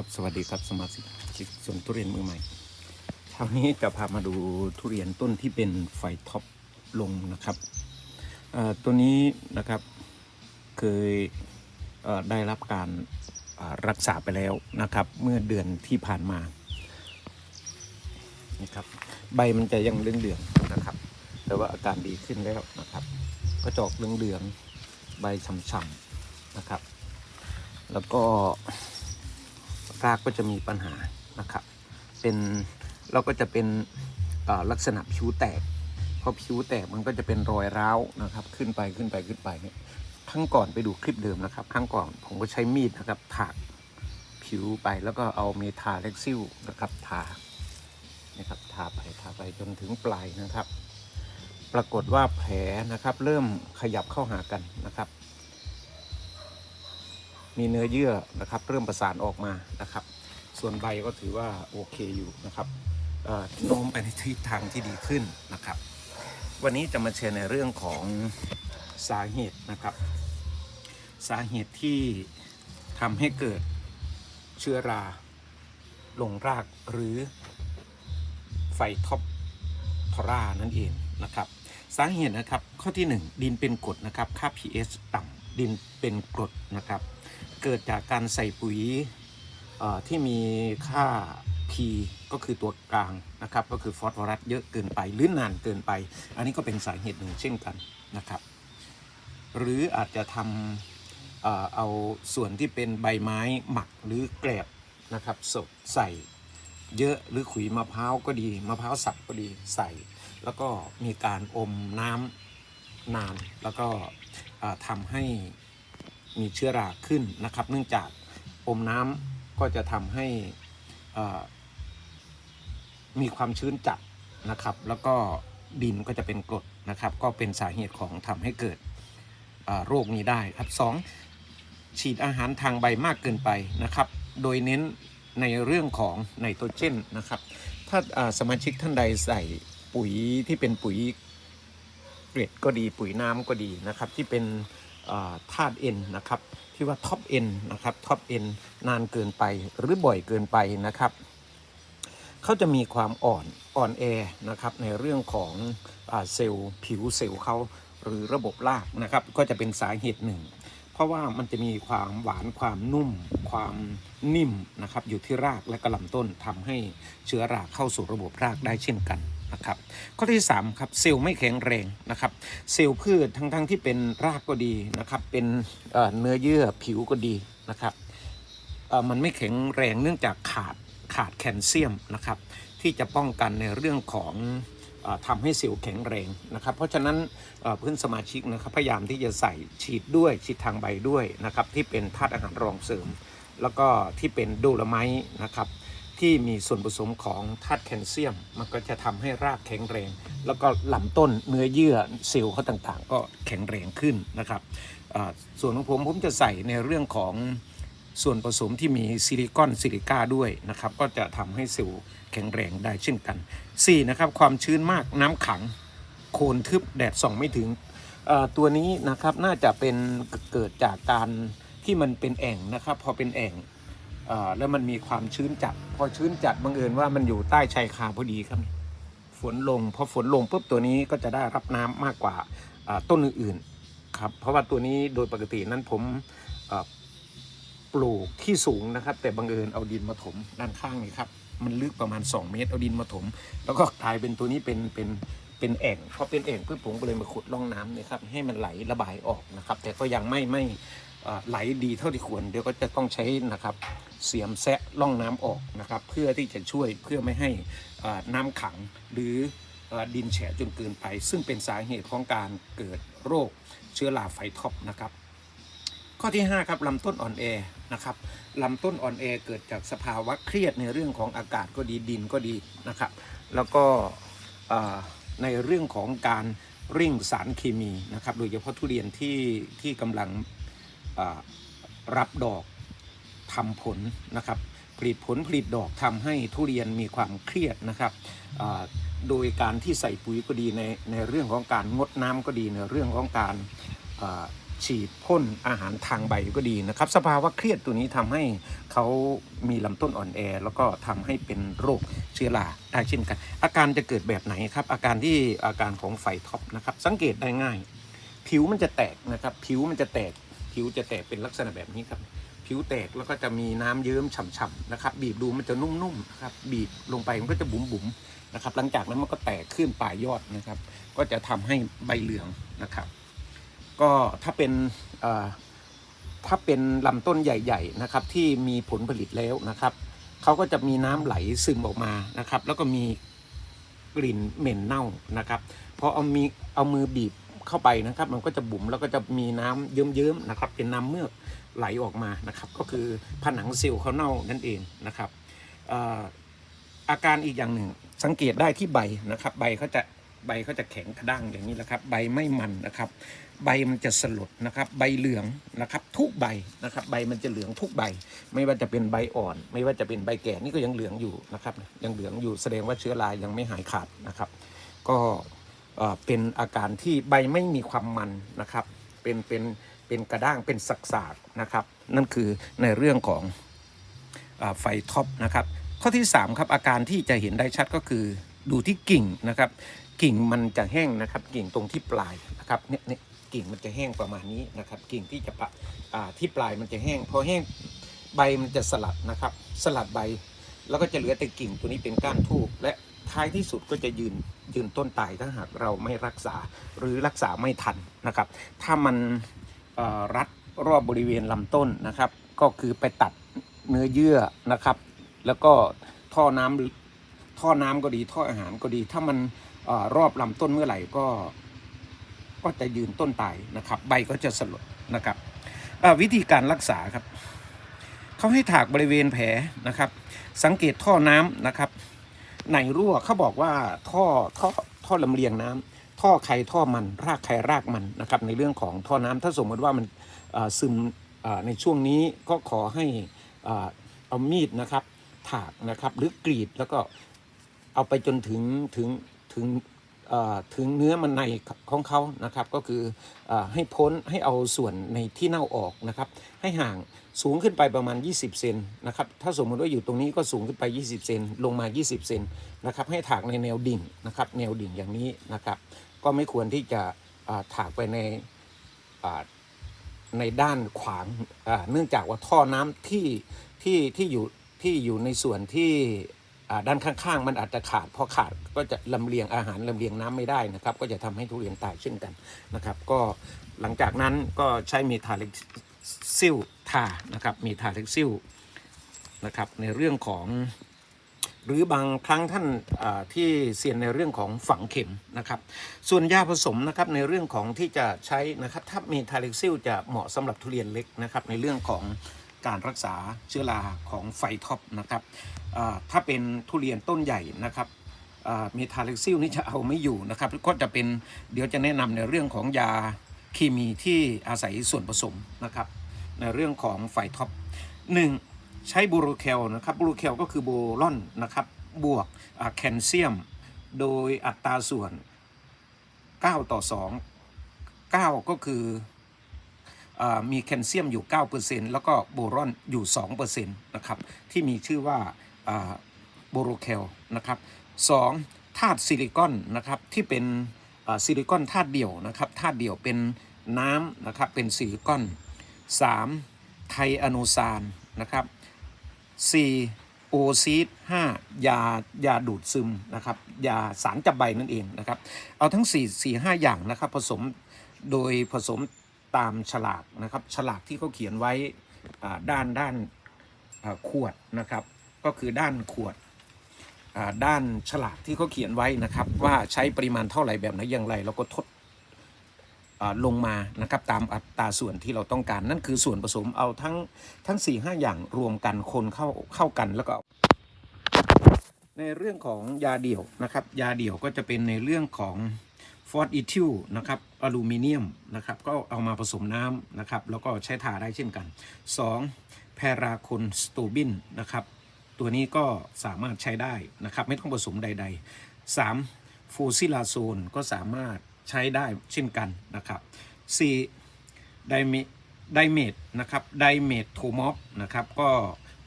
ครับสวัสดีครับสมาชิกสวนทุเรียนมือใหม่เช้านี้จะพามาดูทุเรียนต้นที่เป็นไฟท็อปลงนะครับตัวนี้นะครับเคยเได้รับการรักษาไปแล้วนะครับ เมื่อเดือนที่ผ่านมานะครับใบมันจะยังเหลืองๆนะครับ แต่ว่าอาการดีขึ้นแล้วนะครับก็จอกเหลืองๆใบฉ่ำๆนะครับ แล้วก็ รากก็จะมีปัญหานะครับ เป็นเราก็จะเป็นต่อลักษณะผิวแตกพอผิวแตกมันก็จะเป็นรอยร้าวนะครับ ขึ้นไปขึ้นไปขึ้นไปเนี่ยครั้งก่อนไปดูคลิปเดิมนะครับครั้งก่อนผมก็ใช้มีดนะครับถากผิวไปแล้วก็เอาเมทาเล็กซิลนะครับทานะครับทาไปทาไปจนถึงปลายนะครับ ปรากฏว่าแผลนะครับเริ่มขยับเข้าหากันนะครับ มีเนื้อเยื่อนะครับ เริ่มประสานออกมานะครับ ส่วนใบก็ถือว่าโอเคอยู่นะครับโน้มไปในทิศทางที่ดีขึ้นนะครับ วันนี้จะมาแชร์ในเรื่องของสาเหตุนะครับ สาเหตุที่ทำให้เกิดเชื้อราลงรากหรือไฟท็อปทรานั่นเองนะครับ สาเหตุนะครับข้อที่ 1 ดินเป็นกรดนะครับค่า pH ต่ำ ดินเป็นกรดนะครับ เกิดจากการใส่ปุ๋ยที่มีค่า P ก็คือตัวกลางนะครับ ก็คือฟอสฟอรัสเยอะเกินไปหรือนานเกินไป อันนี้ก็เป็นสาเหตุหนึ่งเช่นกันนะครับ หรืออาจจะทำเอาส่วนที่เป็นใบไม้หมักหรือแกลบนะครับสดใส่เยอะหรือขุยมะพร้าวก็ดีมะพร้าวสับก็ดีใส่ แล้วก็มีการอมน้ำนานแล้วก็ ทำให้มีเชื้อราขึ้นนะครับ เนื่องจากอมน้ำก็จะทำให้มีความชื้นจัดนะครับ แล้วก็ดินก็จะเป็นกรดนะครับ ก็เป็นสาเหตุของทำให้เกิดโรคนี้ได้ครับสองฉีดอาหารทางใบมากเกินไปนะครับ โดยเน้นในเรื่องของไนโตรเจนนะครับ ถ้าสมาชิกท่านใดใส่ปุ๋ยที่เป็นปุ๋ย กรดก็ดีปุ๋ยน้ำก็ดีนะครับที่เป็นธาตุเอ็นนะครับที่ว่าท็อปเอ็นนะครับท็อปเอ็นนานเกินไปหรือบ่อยเกินไปนะครับเขาจะมีความอ่อนอ่อนแอนะครับในเรื่องของอเซลล์ผิวเซลล์เขาหรือระบบรากนะครับก็จะเป็นสาเหตุหนึ่ง เพราะว่ามันจะมีความหวานความนุ่ม ความนิ่มนะครับอยู่ที่รากและกระลำต้นทำให้เชื้อราเข้าสู่ระบบรากได้เช่นกัน นะครับ ข้อที่3ครับเซลล์ไม่แข็งแรงนะครับ เซลล์พืชทั้งๆทที่เป็นรากก็ดีนะครับ เป็นเเนื้อเยื่อผิวก็ดีนะครับมันไม่แข็งแรงเนื่องจากขาดขาดแคลเซียมนะครับ ที่จะป้องกันในเรื่องของออทำให้เซลล์แข็งแรงนะครับ เพราะฉะนั้นเพื่อนสมาชิกนะครับพยายามที่จะใส่ฉีดด้วยฉีดทางใบด้วยนะครับที่เป็นธาตุอาหารรองเสริม แล้วก็ที่เป็นดโลไมต์นะครับ ที่มีส่วนผสมของธาตุแคลเซียม มันก็จะทำให้รากแข็งแรง แล้วก็ลำต้นเนื้อเยื่อเซลล์เขาต่างๆ ก็แข็งแรงขึ้นนะครับส่วนของผมผมจะใส่ในเรื่องของส่วนผสมที่มีซิลิคอนซิลิก้าด้วยนะครับ ก็จะทำให้เซลล์แข็งแรงได้เช่นกัน 4. นะครับความชื้นมากน้ำขังโคนทึบแดดส่องไม่ถึงตัวนี้นะครับน่าจะเป็นเกิดจากการที่มันเป็นแอ่งนะครับ พอเป็นแอ่ง แล้วมันมีความชื้นจัด พอชื้นจัดบังเอิญว่ามันอยู่ใต้ชายคาพอดีครับ ฝนลงพอฝนลงปุ๊บตัวนี้ก็จะได้รับน้ำมากกว่าต้นอื่นๆครับเพราะว่าตัวนี้โดยปกตินั้นผมปลูกที่สูงนะครับ แต่บังเอิญเอาดินมาถมด้านข้างนี่ครับมันลึกประมาณ 2 เมตรเอาดินมาถม แล้วก็กลายเป็นตัวนี้เป็นเป็นเป็นแอ่งพอเป็นแอ่งปุ๊บผมก็เลยมาขุดร่องน้ำนะครับให้มันไหลระบายออกนะครับ แต่ก็ยังไม่ไม่ ไหลดีเท่าที่ควร เดี๋ยวก็จะต้องใช้นะครับเสียมแซะล่องน้ำออกนะครับ เพื่อที่จะช่วยเพื่อไม่ให้น้ำขังหรืออดินแฉะจนเกินไป ซึ่งเป็นสาเหตุของการเกิดโรคเชื้อราไฟท็อปนะครับ ข้อที่ 5 ครับลำต้นอ่อนแอนะครับลำต้นอ่อนแอเกิดจากสภาวะเครียดในเรื่องของอากาศก็ดีดินก็ดีนะครับ แล้วก็ในเรื่องของการเร่งสารเคมีนะครับ โดยเฉพาะทุเรียนที่ที่กำลัง รับดอกทำผลนะครับผลิตผลผลิตดอกทำให้ทุเรียนมีความเครียดนะครับโดยการที่ใส่ปุ๋ยก็ดีในในเรื่องของการงดน้ำก็ดีในเรื่องของการฉีดพ่นอาหารทางใบก็ดีนะครับสภาวะเครียดตัวนี้ทำให้เขามีลำต้นอ่อนแอ แล้วก็ทำให้เป็นโรคเชื้อราได้เช่นกัน อาการจะเกิดแบบไหนครับ อาการที่อาการของไฟท็อปนะครับ สังเกตได้ง่าย ผิวมันจะแตกนะครับ ผิวมันจะแตก ผิวจะแตกเป็นลักษณะแบบนี้ครับ ผิวแตกแล้วก็จะมีน้ำเยิ้มฉ่ำๆนะครับ บีบดูมันจะนุ่มๆนะครับ บีบลงไปมันก็จะบุ๋มๆนะครับ หลังจากนั้นมันก็แตกขึ้นปลายยอดนะครับ ก็จะทำให้ใบเหลืองนะครับ ก็ถ้าเป็นถ้าเป็นลำต้นใหญ่ๆนะครับ ที่มีผลผลิตแล้วนะครับเขาก็จะมีน้ำไหลซึมออกมานะครับ แล้วก็มีกลิ่นเหม็นเน่านะครับพอเอามีเอามือบีบ เข้าไปนะครับ มันก็จะบุ๋มแล้วก็จะมีน้ำเยิ้มๆนะครับ เป็นน้ำเมือกไหลออกมานะครับ ก็คือผนังซลล์เขาเน่านั่นเองนะครับเอ่ออาการอีกอย่างหนึ่ง สังเกตได้ที่ใบนะครับ ใบเขาจะใบเขาจะแข็งกระด้างอย่างนี้แหละครับ ใบไม่มันนะครับ ใบมันจะสลดนะครับ ใบเหลืองนะครับ ทุกใบนะครับ ใบมันจะเหลืองทุกใบ ไม่ว่าจะเป็นใบอ่อน ไม่ว่าจะเป็นใบแก่นี่ก็ยังเหลืองอยู่นะครับ ยังเหลืองอยู่แสดงว่าเชื้อรายังไม่หายขาดนะครับ ก็ เป็นอาการที่ใบไม่มีความมันนะครับ เป็นเป็นเป็นกระด้างเป็นสักๆนะครับ นั่นคือในเรื่องของอไฟท็อปนะครับ ข้อที่ 3 ครับอาการที่จะเห็นได้ชัดก็คือดูที่กิ่งนะครับ กิ่งมันจะแห้งนะครับ กิ่งตรงที่ปลายนะครับเนี่ยเนี่ยกิ่งมันจะแห้งประมาณนี้นะครับ กิ่งที่จะปะที่ปลายมันจะแห้งพอแห้งใบมันจะสลัดนะครับ สลัดใบ แล้วก็จะเหลือแต่กิ่งตัวนี้เป็นก้านทูบและ ท้ายที่สุดก็จะยืนยืนต้นตายถ้าหากเราไม่รักษาหรือรักษาไม่ทันนะครับ ถ้ามันรัดรอบบริเวณลำต้นนะครับ ก็คือไปตัดเนื้อเยื่อนะครับ แล้วก็ท่อน้ำท่อน้ำก็ดีท่ออาหารก็ดี ถ้ามันอรอบลำต้นเมื่อไหร่ก็ก็จะยืนต้นตายนะครับ ใบก็จะสลดนะครับวิธีการรักษาครับเขาให้ถากบริเวณแผลนะครับ สังเกตท่อน้ำนะครับ ไหนรั่วเขาบอกว่าท่อท่อท่อลำเลียงน้ำท่อใครท่อมันรากใครรากมันนะครับในเรื่องของท่อน้ำถ้าสมมติว่ามันซึมในช่วงนี้ก็ขอให้เอามีดนะครับถากนะครับหรือกรีดแล้วก็เอาไปจนถึงถึงถึง ถึงเนื้อมันในของเขานะครับ ก็คืออให้พ้นให้เอาส่วนในที่เน่าออกนะครับ ให้ห่างสูงขึ้นไปประมาณ 20 เซนนะครับ ถ้าสมมติว่าอยู่ตรงนี้ก็สูงขึ้นไป 20 เซนลงมา 20 เซนนะครับ ให้ถากในแนวดิ่งนะครับ แนวดิ่งอย่างนี้นะครับ ก็ไม่ควรที่จะถากไปในในด้านขวางเนื่องจากว่าท่อน้ำที่ที่ที่อยู่ที่อยู่ในส่วนที่ ด้านข้างๆ มันอาจจะขาดพอขาดก็จะลำเลียงอาหารลำเลียงน้ำไม่ได้นะครับ ก็จะทำให้ทุเรียนตายเช่นกันนะครับ ก็หลังจากนั้นก็ใช้เมทาเล็กซิลทานะครับเมทาเล็กซิลนะครับในเรื่องของหรือบางครั้งท่านที่เซียนในเรื่องของฝังเข็มนะครับ ส่วนยาผสมนะครับในเรื่องของที่จะใช้นะครับถ้าเมทาเล็กซิลจะเหมาะสำหรับทุเรียนเล็กนะครับในเรื่องของ การรักษาเชื้อราของไฟท็อปนะครับถ้าเป็นทุเรียนต้นใหญ่นะครับเมทาเล็กซิลนี่จะเอาไม่อยู่นะครับก็จะเป็นเดี๋ยวจะแนะนำในเรื่องของยาเคมีที่อาศัยส่วนผสมนะครับ ในเรื่องของไฟท็อปหนึ่งใช้บูโรเคลนะครับบูโรเคลก็คือโบรอนนะครับบวกแคลเซียม โดยอัตราส่วน 9 ต่อ 2 9 ก็คือ มีแคลเซียมอยู่ 9%แล้วก็โบรอนอยู่ 2%นะครับที่มีชื่อว่าโบโรเคลนะครับ2ธาตุซิลิคอนนะครับที่เป็นซิลิคอนธาตุเดี่ยวนะครับธาตุเดี่ยวเป็นน้ำนะครับเป็นซิลิคอน 3. ไทอะโนซานนะครับ 4. โอซีด5ยายาดูดซึมนะครับยาสารจับใบนั่นเองนะครับเอาทั้ง 4 4 5 อย่างนะครับผสมโดยผสม ตามฉลากนะครับ ฉลากที่เขาเขียนไว้ด้านด้านขวดนะครับ ก็คือด้านขวดด้านฉลากที่เขาเขียนไว้นะครับ ว่าใช้ปริมาณเท่าไหร่แบบไหนอย่างไรแล้วก็ทดลงมานะครับตามอัตราส่วนที่เราต้องการ นั่นคือส่วนผสมเอาทั้งทั้ง4ีหอย่างรวมกันคนเข้าเข้ากันแล้วก็ ในเรื่องของยาเดี่ยวนะครับ ยาเดี่ยวก็จะเป็นในเรื่องของ ฟอสอิทิลนะครับอลูมิเนียมนะครับก็เอามาผสมน้ำนะครับแล้วก็ใช้ทาได้เช่นกัน 2. แพราโคนสโตบินนะครับตัวนี้ก็สามารถใช้ได้นะครับไม่ต้องผสมใด ๆ 3. ฟูซิลาโซนก็สามารถใช้ได้เช่นกันนะครับ 4. ไดเมไดเมดนะครับไดเมดโทมอฟนะครับก็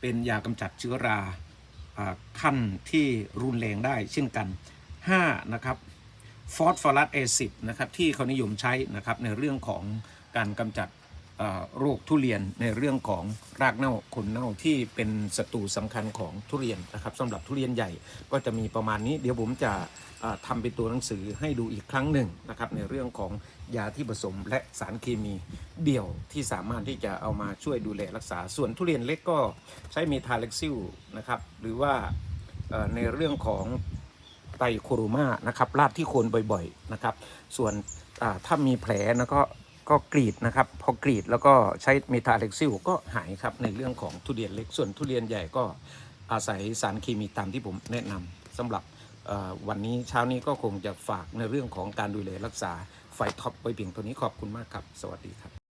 เป็นยากำจัดเชื้อราอ่าขั้นที่รุนแรงได้เช่นกัน 5 นะครับ ฟอสฟอรัสแอซิดนะครับที่เขานิยมใช้นะครับในเรื่องของการกำจัดโรคทุเรียนในเรื่องของรากเน่าขนเน่าที่เป็นศัตรูสำคัญของทุเรียนนะครับสำหรับทุเรียนใหญ่ก็จะมีประมาณนี้ เดี๋ยวผมจะเอ่อทำเป็นตัวหนังสือให้ดูอีกครั้งหนึ่งนะครับในเรื่องของยาที่ผสมและสารเคมีเดี่ยวที่สามารถที่จะเอามาช่วยดูแลรักษาส่วนทุเรียนเล็กก็ใช้เมทาเล็กซิลนะครับหรือว่าในเรื่องของ ไตโคโรมานะครับลาดที่โคนบ่อยๆนะครับ ส่วนถ้ามีแผลแล้วก็ก็กรีดนะครับ พอกรีดแล้วก็ใช้เมทาเล็กซิลก็หายครับในเรื่องของทุเรียนเล็กส่วนทุเรียนใหญ่ก็อาศัยสารเคมีตามที่ผมแนะนำสำหรับวันนี้เช้านี้ก็คงจะฝากในเรื่องของการดูแลรักษาไฟท็อปไว้เพียงเท่านี้ขอบคุณมากครับ สวัสดีครับ